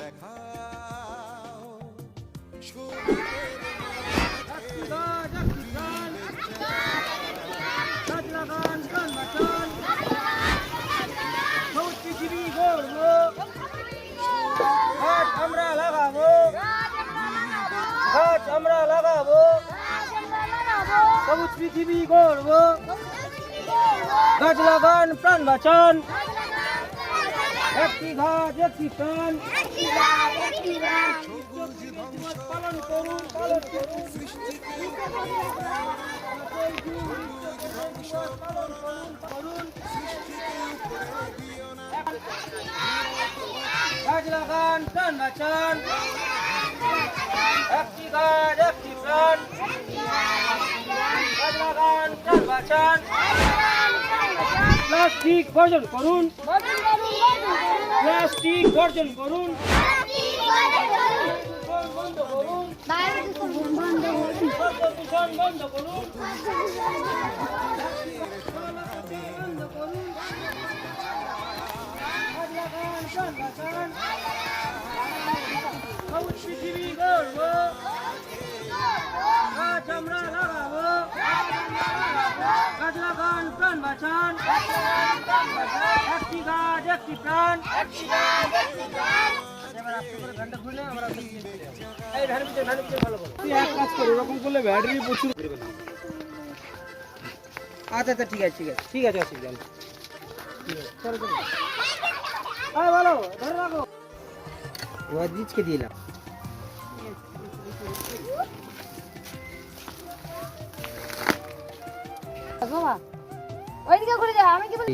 দেখাও। সবুজের আমরা লাগাবো গাছ আমরা লাগাবো সবুজ পৃথিবী গড়বো গাছ লাগান প্রাণ বাঁচান। একটি গাছ একটি প্রাণ। পালন করুন পালন করুন পালন করুন। করুন গাছ লাগান প্রাণ বাঁচান। একটি গাছ একটি প্রাণ। গাছ লাগান প্রাণ বাঁচান। প্লাস্টিক বর্জন করুন। প্লাস্টিক বর্জন করুন। করুন বন্ধ করুন। পৃথিবী গড়ব গাছ আমরা লাগাবো গাছ লাগান প্রাণ বাঁচান। একটি প্রাণ এবার আস্তে করে ঘন্টা খুলে আমরা এই ধান পিছিয়ে ধান পিছিয়ে ভালো করো তুই এক কাজ করো এরকম করলে ব্যাটারি প্রচুর আচ্ছা আচ্ছা ঠিক আছে ঠিক আছে ঠিক আছে অসুবিধা নেই ঠিক আছে চলো চলো হ্যাঁ ভালো ধরে রাখো এবার বীজকে দিলাম বাবা ওইদিকে ঘুরে যা আমি কি বলি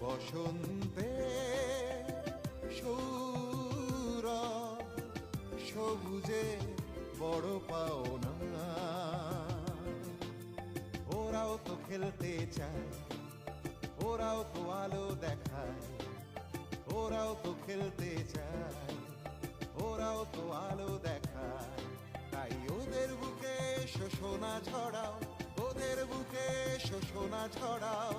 বসন্তে সৌর সবুজে বড় পাওনা। ওরাও তো খেলতে চায়, ওরাও তো আলো দেখায়, ওরাও তো খেলতে চায়, ওরাও তো আলো দেখায়। তাই ওদের বুকে শোষণা ছড়াও, ওদের বুকে শোষণা ছড়াও।